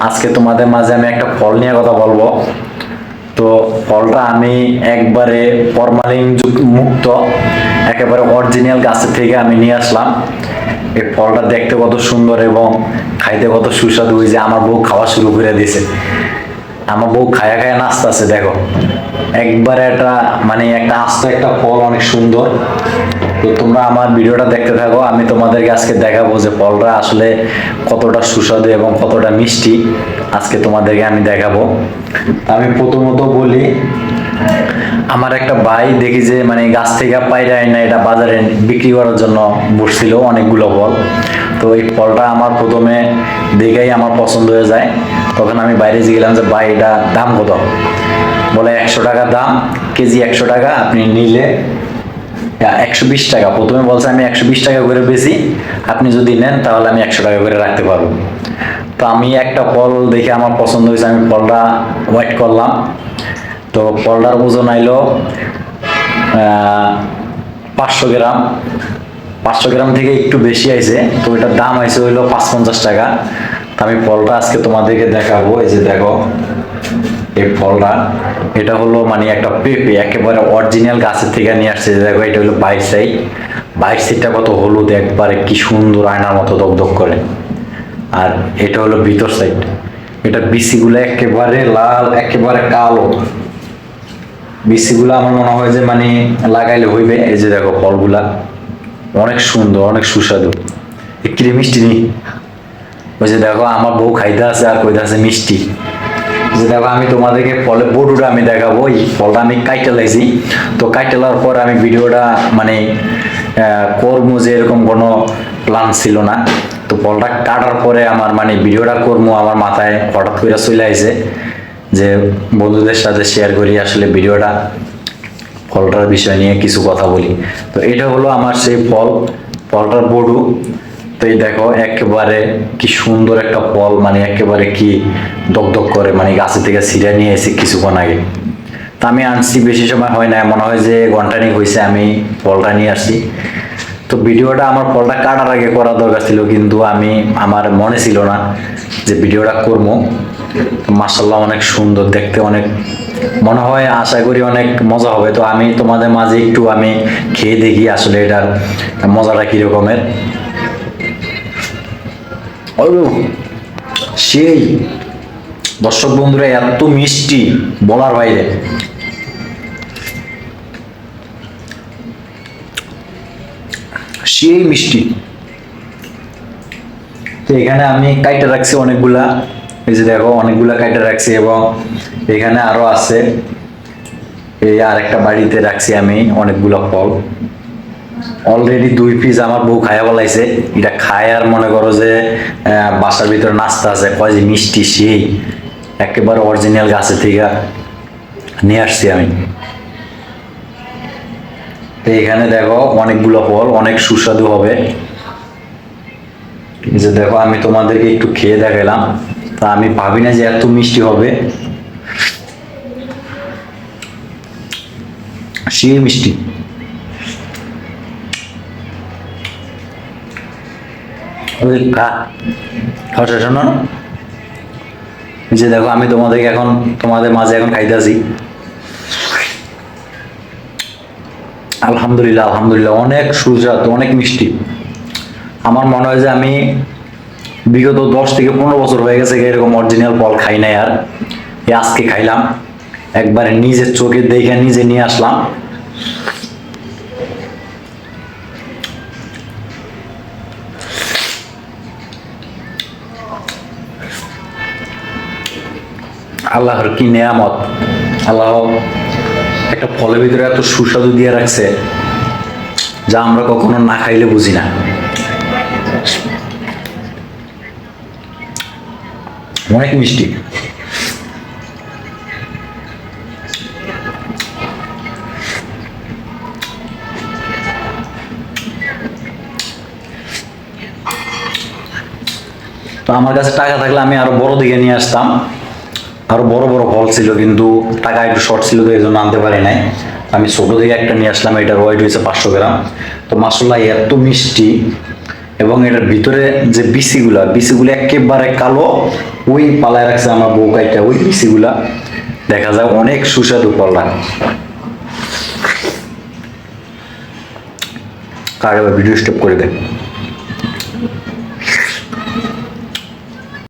আজকে তোমাদের মাঝে আমি একটা ফল নিয়ে কথা বলব। তো ফলটা আমি একবারে ফরমালিন মুক্ত, একেবারে অরিজিনাল গাছের থেকে আমি নিয়ে আসলাম। এই ফলটা দেখতে কত সুন্দর এবং খাইতে কত সুস্বাদু হয়েছে আমার বউ খাওয়া শুরু করে দিয়েছে। আমার বউ খায়া খায়া নাস্তা আছে দেখো। একবার একটা মানে একটা আস্ত একটা ফল অনেক সুন্দর। তো তোমরা আমার ভিডিওটা দেখতে থাকো, আমি তোমাদেরকে আজকে দেখাবো যে ফলটা আসলে কতটা সুস্বাদু এবং কতটা মিষ্টি। আজকে তোমাদেরকে আমি দেখাবো। আমি প্রথমত বলি আমার একটা ভাই দেখি যে মানে গাছ থেকে পাইরে না এটা বাজারে বিক্রি করার জন্য বসছিল অনেকগুলো ফল। তো এই ফলটা আমার প্রথমে দেখেই আমার পছন্দ হয়ে যায়। তখন আমি বাইরে গেলাম যে, ভাই, এটা দাম কত? বলে, একশো টাকা দাম, কেজি একশো টাকা, আপনি নিলে একশো বিশ টাকা। প্রথমে বলছে, আমি একশো বিশ টাকা করে বেশি আপনি যদি নেন, তাহলে আমি একশো টাকা করে রাখতে পারব। তো আমি একটা ফল দেখে আমার পছন্দ হয়েছে, আমি ফলটা ওয়েট করলাম। তো ফলটার ওজন আইলো পাঁচশো গ্রাম। পাঁচশো গ্রাম থেকে একটু বেশি আইছে, তো এটার দাম আইছে হইল পাঁচ পঞ্চাশ টাকা। তো আমি ফলটা আজকে তোমাদেরকে দেখাবো, এই যে দেখো, এই ফলটা এটা হলো মানে একটা পেঁপে, একেবারে অরিজিনাল গাছের থেকে নিয়ে আসছে দেখো, এটা হলো বাইশ সাইড বাইশ সাইডটা কত হলুদ, একবারে কি সুন্দর আয়নার মতো দগদগ করে। আর এটা হলো ভিতর সাইড। এটা বিসিগুলো একেবারে লাল, একেবারে কালো। বিসিগুলো আমার মনে হয় যে মানে লাগাইলে হইবে। এই যে দেখো ফলগুলা অনেক সুন্দর, অনেক সুস্বাদু। একটি মিষ্টি নি। ওই যে দেখো আমার বউ খাইতে আছে আর কইতে আছে মিষ্টি। যে দেখো আমি তোমাদেরকে ফলের বড়ুটা আমি দেখাবো। এই ফলটা আমি কাইটে লাইছি। তো কাইটে লাওয়ার পর আমি ভিডিওটা মানে করব যে এরকম কোনো প্ল্যান ছিল না। তো ফলটা কাটার পরে আমার মানে ভিডিওটা করব আমার মাথায় হঠাৎ করে চলে আইছে। যে বন্ধুদের সাথে শেয়ার করি, আসলে ভিডিওটা, ফলটার বিষয় নিয়ে কিছু কথা বলি। তো এটা হলো আমার সেই ফল, ফলটার বড়ু। তো এই দেখো, একেবারে কি সুন্দর একটা ফল মানে একেবারে কি দগদগ করে মানে গাছে থেকে ছিঁড়ে নিয়ে এসে কিছুক্ষণ আগে। তা আমি আনছি, বেশি সময় হয় না মনে হয় যে ঘন্টানিক হয়েছে আমি ফলটা নিয়ে আসছি। তো ভিডিওটা, আমার ফলটা কাটার আগে করা দরকার ছিল, কিন্তু আমি, আমার মনে ছিল না যে ভিডিওটা করব। মার্শাল্লাহ অনেক সুন্দর দেখতে অনেক মনে হয় আশা করি অনেক মজা হবে। তো আমি তোমাদের মাঝে একটু আমি খেয়ে দেখি আসলে এটার মজাটা কি রকমের ও, সেই। দর্শক বন্ধুরা এত মিষ্টি বলার বাইরে। সেই মিষ্টি। তো এখানে আমি কাইটা রাখছি অনেকগুলা এই যে দেখো, অনেকগুলা কাইটা রাখছি এবং এখানে আরও আছে। এই আর একটা বাড়িতে রাখছি আমি অনেকগুলা ফল। অলরেডি দুই পিস আমার বউ খায়া বলাইছে এটা খায় আর মনে করো যে বাসার ভিতরে নাস্তা আছে, কয় যে মিষ্টি সেই। একেবারে অরিজিনাল গাছে থেকে নিয়ে আসছি আমি। তো এখানে দেখো অনেকগুলো ফল, অনেক সুস্বাদু হবে। যে দেখো, আমি তোমাদেরকে একটু খেয়ে দেখালাম তা আমি ভাবি না যে এত মিষ্টি হবে। সেই মিষ্টি। যে দেখো, আমি তোমাদেরকে এখন, তোমাদের মাঝে এখন খাইতেছি। আলহামদুলিল্লাহ আলহামদুলিল্লাহ, অনেক সুস্বাদু, অনেক মিষ্টি। আমার মনে হয় যে আমি বিগত দশ থেকে পনেরো বছর হয়ে গেছে এরকম অরিজিনাল ফল খাই নাই আর। আজকে খাইলাম। একবারে নিজের চোখে দেখে নিজে নিয়ে আসলাম। আল্লাহর কি নেয়ামত? আল্লাহ একটা ফলের ভিতরে এত সুস্বাদু দিয়ে রাখছে, যা আমরা কখনো না খাইলে বুঝি না। অনেক মিষ্টি। তো আমার কাছে টাকা থাকলে আমি আরও বড় দিকে নিয়ে আসতাম। আরও বড় বড় ফল ছিল, কিন্তু টাকা একটু শর্ট ছিল তো এই জন্য আনতে পারি নাই। আমি ছোট দিকে একটা নিয়ে আসলাম এটার ওয়েট হয়েছে পাঁচশো গ্রাম। তো মাসাল্লাহ এত মিষ্টি। এবং এটার ভিতরে যে বিসিগুলা বিসিগুলো একেবারে কালো, ওই পালায় রাখছে আমার বউ কাইটা, ওই বিসিগুলা দেখা যায় অনেক সুস্বাদু পাল্লা। কার ভিডিও স্টপ করে দেয়